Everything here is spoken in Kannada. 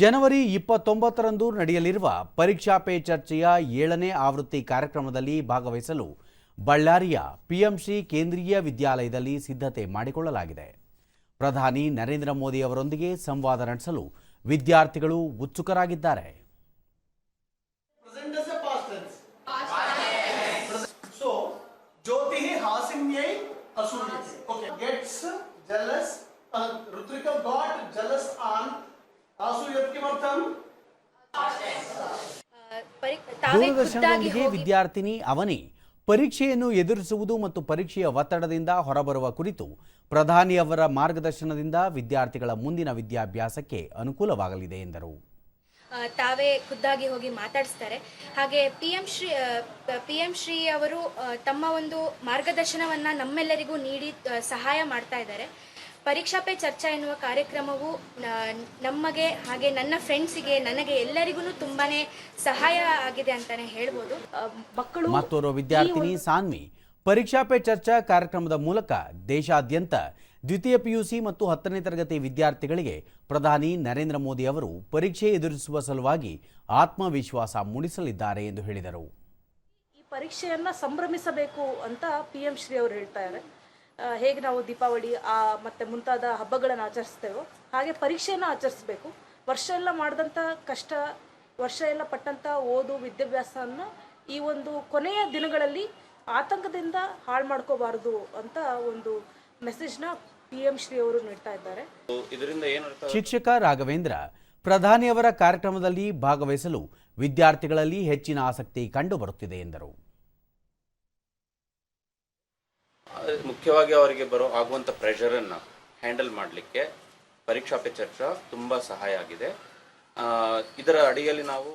ಜನವರಿ ಇಪ್ಪತ್ತೊಂಬತ್ತರಂದು ನಡೆಯಲಿರುವ ಪರೀಕ್ಷಾ ಪೇ ಚರ್ಚೆಯ ಏಳನೇ ಆವೃತ್ತಿ ಕಾರ್ಯಕ್ರಮದಲ್ಲಿ ಭಾಗವಹಿಸಲು ಬಳ್ಳಾರಿಯ ಪಿಎಂಸಿ ಕೇಂದ್ರೀಯ ವಿದ್ಯಾಲಯದಲ್ಲಿ ಸಿದ್ಧತೆ ಮಾಡಿಕೊಳ್ಳಲಾಗಿದೆ. ಪ್ರಧಾನಿ ನರೇಂದ್ರ ಮೋದಿ ಅವರೊಂದಿಗೆ ಸಂವಾದ ನಡೆಸಲು ವಿದ್ಯಾರ್ಥಿಗಳು ಉತ್ಸುಕರಾಗಿದ್ದಾರೆ. ದೂರದರ್ಶನದೊಂದಿಗೆ ವಿದ್ಯಾರ್ಥಿನಿ ಅವನಿ ಪರೀಕ್ಷೆಯನ್ನು ಎದುರಿಸುವುದು ಮತ್ತು ಪರೀಕ್ಷೆಯ ಒತ್ತಡದಿಂದ ಹೊರಬರುವ ಕುರಿತು ಪ್ರಧಾನಿಯವರ ಮಾರ್ಗದರ್ಶನದಿಂದ ವಿದ್ಯಾರ್ಥಿಗಳ ಮುಂದಿನ ವಿದ್ಯಾಭ್ಯಾಸಕ್ಕೆ ಅನುಕೂಲವಾಗಲಿದೆ ಎಂದರು. ತಾವೇ ಖುದ್ದಾಗಿ ಹೋಗಿ ಮಾತಾಡಿಸ್ತಾರೆ. ಹಾಗೆ P M Shri P M Shri ಅವರು ತಮ್ಮ ಒಂದು ಮಾರ್ಗದರ್ಶನವನ್ನ ನಮ್ಮೆಲ್ಲರಿಗೂ ನೀಡಿ ಸಹಾಯ ಮಾಡ್ತಾ ಇದ್ದಾರೆ. ಪರೀಕ್ಷಾ ಪೇ ಚರ್ಚಾ ಎನ್ನುವ ಕಾರ್ಯಕ್ರಮವು ನಮಗೆ ಹಾಗೆ ನನ್ನ ಫ್ರೆಂಡ್ಸಿಗೆ ನನಗೆ ಎಲ್ಲರಿಗೂ ತುಂಬಾನೇ ಸಹಾಯ ಆಗಿದೆ ಅಂತಾನೆ ಹೇಳ್ಬೋದು. ಮಕ್ಕಳು ಮತ್ತೋರ್ವ ವಿದ್ಯಾರ್ಥಿನಿ ಸಾನ್ವಿ ಪರೀಕ್ಷಾ ಪೇ ಚರ್ಚಾ ಕಾರ್ಯಕ್ರಮದ ಮೂಲಕ ದೇಶಾದ್ಯಂತ ದ್ವಿತೀಯ ಪಿಯುಸಿ ಮತ್ತು ಹತ್ತನೇ ತರಗತಿ ವಿದ್ಯಾರ್ಥಿಗಳಿಗೆ ಪ್ರಧಾನಿ ನರೇಂದ್ರ ಮೋದಿ ಅವರು ಪರೀಕ್ಷೆ ಎದುರಿಸುವ ಸಲುವಾಗಿ ಆತ್ಮವಿಶ್ವಾಸ ಮೂಡಿಸಲಿದ್ದಾರೆ ಎಂದು ಹೇಳಿದರು. ಈ ಪರೀಕ್ಷೆಯನ್ನ ಸಂಭ್ರಮಿಸಬೇಕು ಅಂತ ಪಿ ಎಂ ಶ್ರೀ ಅವರು ಹೇಳ್ತಾ ಆ, ಹೇಗೆ ನಾವು ದೀಪಾವಳಿ ಆ, ಮತ್ತೆ ಮುಂತಾದ ಹಬ್ಬಗಳನ್ನು ಆಚರಿಸ್ತೇವೋ ಹಾಗೆ ಪರೀಕ್ಷೆಯನ್ನು ಆಚರಿಸಬೇಕು. ವರ್ಷ ಎಲ್ಲ ಮಾಡಿದಂಥ ಕಷ್ಟ ವರ್ಷ ಎಲ್ಲ ಪಟ್ಟಂಥ ಓದು ವಿದ್ಯಾಭ್ಯಾಸವನ್ನು ಈ ಒಂದು ಕೊನೆಯ ದಿನಗಳಲ್ಲಿ ಆತಂಕದಿಂದ ಹಾಳು ಮಾಡ್ಕೋಬಾರದು ಅಂತ ಒಂದು ಮೆಸೇಜ್ನ ಪಿ ಎಂ ಶ್ರೀ ಅವರು ನೀಡ್ತಾ ಇದ್ದಾರೆ. ಇದರಿಂದ ಏನು ಶಿಕ್ಷಕ ರಾಘವೇಂದ್ರ ಪ್ರಧಾನಿಯವರ ಕಾರ್ಯಕ್ರಮದಲ್ಲಿ ಭಾಗವಹಿಸಲು ವಿದ್ಯಾರ್ಥಿಗಳಲ್ಲಿ ಹೆಚ್ಚಿನ ಆಸಕ್ತಿ ಕಂಡುಬರುತ್ತಿದೆ ಎಂದರು. ಮುಖ್ಯವಾಗಿ ಅವರಿಗೆ ಬರೋ ಆಗುವಂಥ ಪ್ರೆಷರನ್ನು ಹ್ಯಾಂಡಲ್ ಮಾಡಲಿಕ್ಕೆ ಪರೀಕ್ಷಾ ಪೇ ಚರ್ಚಾ ತುಂಬ ಸಹಾಯ ಆಗಿದೆ. ಇದರ ಅಡಿಯಲ್ಲಿ ನಾವು